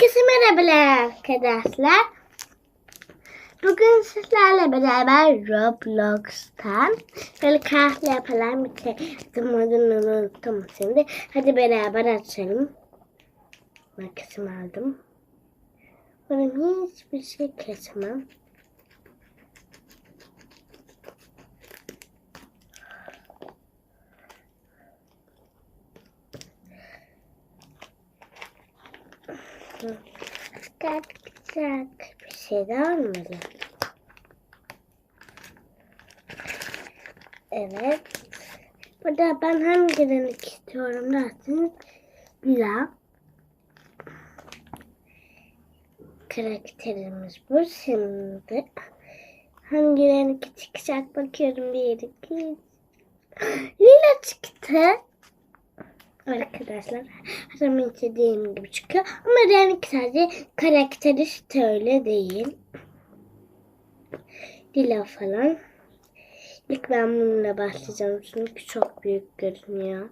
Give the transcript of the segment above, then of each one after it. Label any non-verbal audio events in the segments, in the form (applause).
Herkese merhabalar arkadaşlar. Bugün sizlerle beraber Roblox'tan böyle kahve yapılan bir şey. Adını unuttum şimdi. Hadi beraber açalım. Makasımı aldım. Benim hiçbir şey kesemem. Tak tak bir şey daha olmalı. Evet. Burada ben hangi renk istiyorum derseniz güzel. Karakterimiz bu şimdi. Hangi renk çıkacak bakıyorum bir iki. (gasps) Lila çıktı. Arkadaşlar her zaman istediğim gibi çıkıyor. Ama renk sadece karakteri öyle değil. Dila falan. İlk ben bununla başlayacağım çünkü çok büyük görünüyor.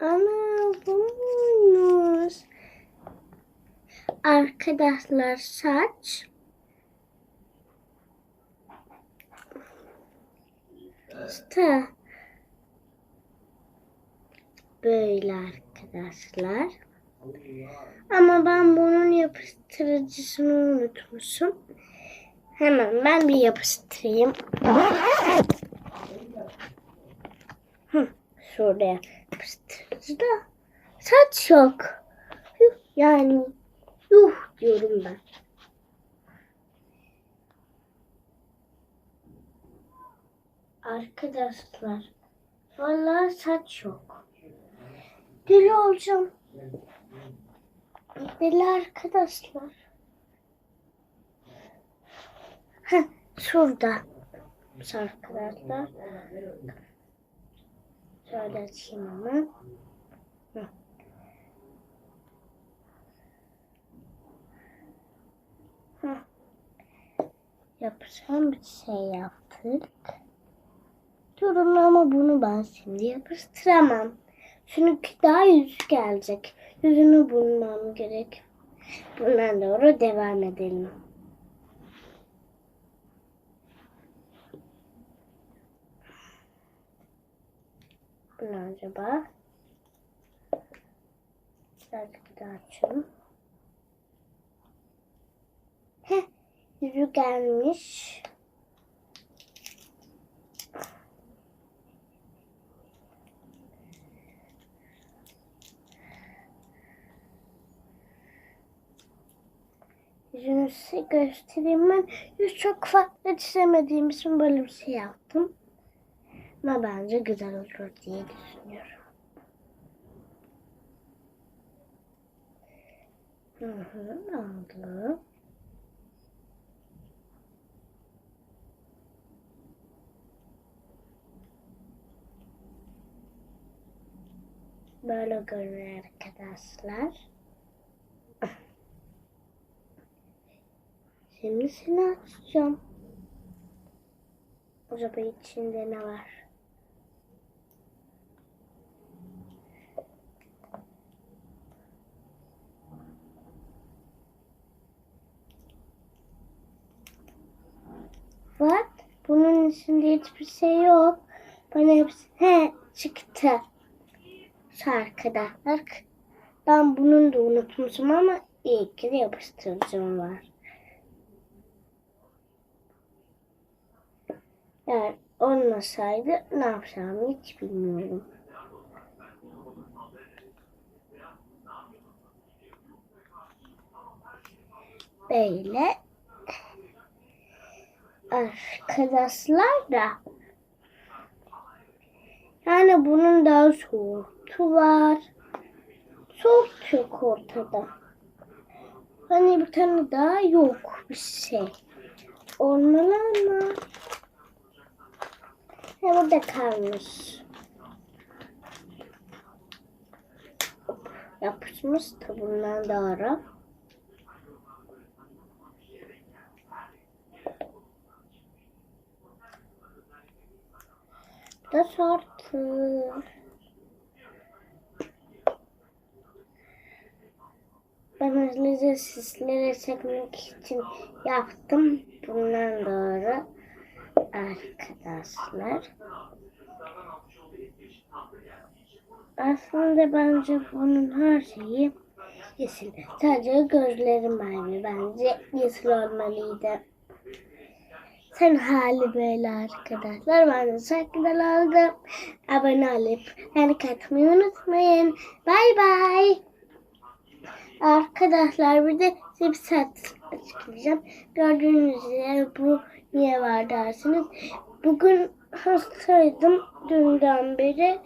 Ana buymuş. Arkadaşlar saç. İşte böyle arkadaşlar. Ama ben bunun yapıştırıcısını unutmuşum. Hemen ben bir yapıştırayım. Hı, yapıştırıcı da saç yok. Yani yuh diyorum ben. Arkadaşlar vallahi saç yok. Deli olacağım. Deli arkadaşlar. Heh, şurada. Arkadaşlar. Şöyle açayım ama. Yapacağım bir şey yaptık. Durun ama bunu ben şimdi yapıştıramam. Çünkü daha yüzü gelecek. Yüzünü bulmam gerek. Bundan doğru devam edelim. Bu acaba? Birazcık daha açalım. Heh, yüzü gelmiş. Yüzünü size göstereyim ben. Çok farklı çizemediğim için böyle bir şey yaptım. Ama bence güzel olur diye düşünüyorum. Hı hı oldu. Böyle görünüyor arkadaşlar. Şimdi seni açacağım. Acaba içinde ne var? What? Bunun içinde hiçbir şey yok. Bana hepsi... He çıktı. Arkadaşlar. Ben bunun da unutmuşum ama iyi ki de yapıştırıcım var. Yani olmasaydı ne yapacağımı hiç bilmiyorum. Böyle arkadaşlar da yani bunun daha soğuktu var. Soğuk yok ortada. Hani bir tane daha yok bir şey. Olmalı ama. Ve burada kalmış. Yapışmış bundan doğru. Da şartı. Ben hızlıca sizlere çekmek için yaptım. Bundan doğru arkadaşlar. Aslında bence bunun her şeyi yeşil. Sadece gözlerim mavi. Bence yeşil olmalıydı. Sen hali böyle arkadaşlar. Ben de çok güzel. Abone olup like atmayı unutmayın. Bay bay. Arkadaşlar bir de size bir saat açıklayacağım. Gördüğünüz üzere bu niye var dersiniz. Bugün hastaydım dünden beri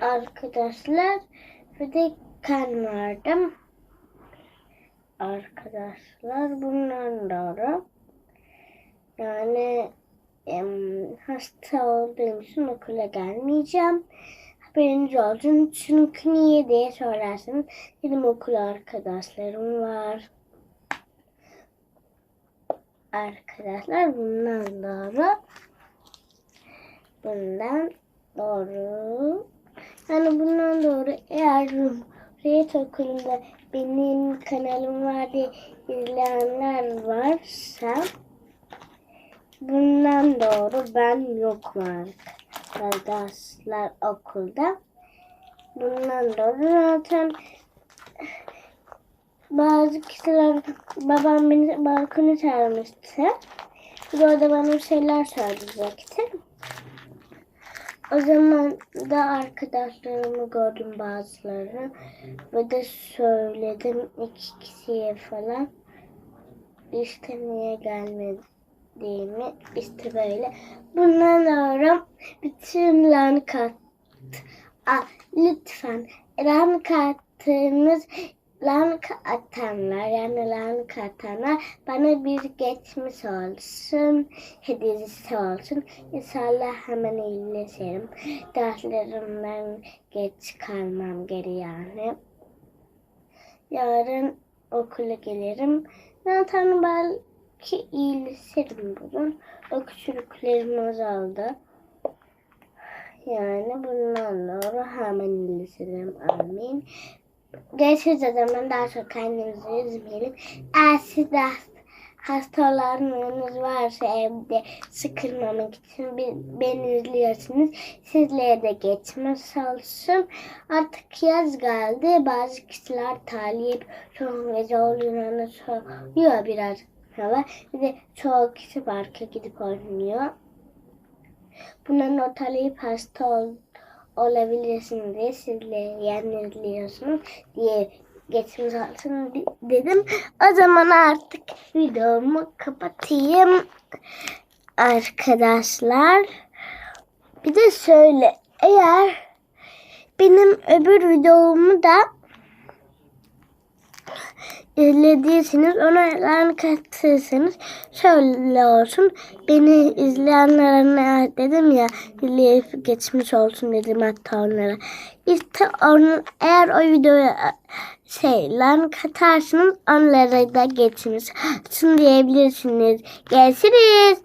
arkadaşlar. Bir de kan vardım. Arkadaşlar bundan doğru. Yani em, hasta olduğum için okula gelmeyeceğim. Haberiniz olsun. Çünkü niye diye sorarsanız benim okul arkadaşlarım var. Arkadaşlar bundan doğru. Bundan doğru. Yani bundan doğru eğer Cumhuriyet Okulu'nda benim kanalım var diye izleyenler varsa bundan doğru ben yokum arkadaşlar okulda. Bundan doğru zaten bazı kişiler babam beni balkona çağırmıştı. Bir de orada bana bir şeyler söyleyecekti. O zaman da arkadaşlarımı gördüm bazılarını ve de söyledim iki kişiye falan. İşte niye gelmediğimi işte böyle. Bundan sonra bütün lan kat. Aa, lütfen lan kattığınız lan atanlar yani lan katanlar bana bir geçmiş olsun hediyesi olsun. İnşallah hemen iyileşirim derslerimden geç kalmam geri yani. Yarın okula gelirim. Zaten belki iyileşirim bugün. Öksürüklerim azaldı yani bundan doğru hemen iyileşirim amin Görüşürüz o zaman daha çok kendimizi üzmeyelim. Eğer siz de hasta olanlarınız varsa evde sıkılmamak için beni izliyorsunuz. Sizlere de geçmez olsun. Artık yaz geldi. Bazı kişiler talip son gece olduğunu soruyor biraz hava. Bir de çoğu kişi parka gidip oynuyor. Buna not alıp hasta ol, olabilirsin diye sizle yani izliyorsunuz diye geçmiş olsun di- dedim. O zaman artık videomu kapatayım arkadaşlar. Bir de şöyle eğer benim öbür videomu da izlediyseniz ona like atırsanız şöyle olsun. Beni izleyenlere dedim ya izleyip geçmiş olsun dedim hatta onlara. İşte onun, eğer o videoya şey like atarsanız onlara da geçmiş olsun diyebilirsiniz. Görüşürüz.